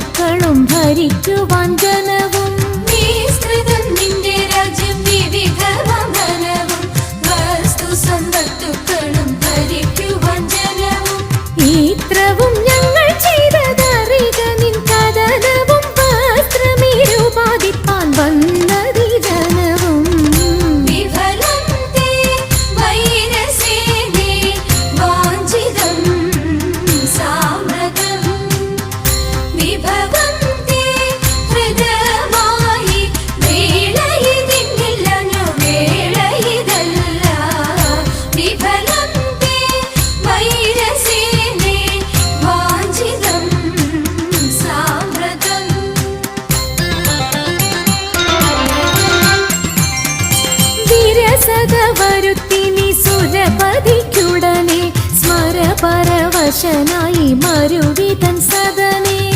走路。പരവശനായി മരുവിതൻ സദനേ.